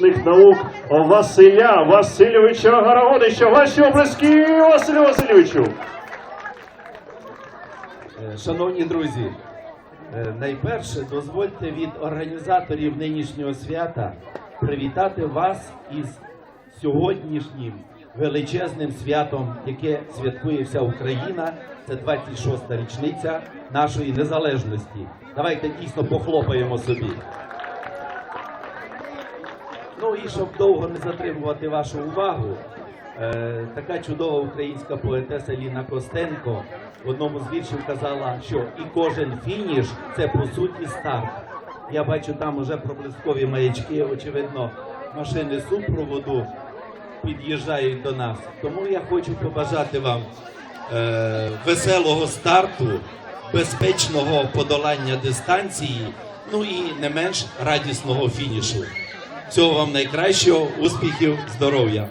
наук Василя Васильовича Гарагодича. Ваші облески Василю Васильовичу. Е, Шановні друзі, е, найперше дозвольте від організаторів нинішнього свята привітати вас із сьогоднішнім величезним святом, яке святкує вся Україна. Це 26-та річниця нашої незалежності. Давайте дійсно похлопаємо собі. Ну і щоб довго не затримувати вашу увагу, е, така чудова українська поетеса Ліна Костенко в одному з віршів казала, що і кожен фініш це по суті старт. Я бачу там уже проблискові маячки, очевидно, машини супроводу під'їжджають до нас. Тому я хочу побажати вам е, веселого старту, безпечного подолання дистанції, ну і не менш радісного фінішу. Всього вам найкращого, успіхів, здоров'я.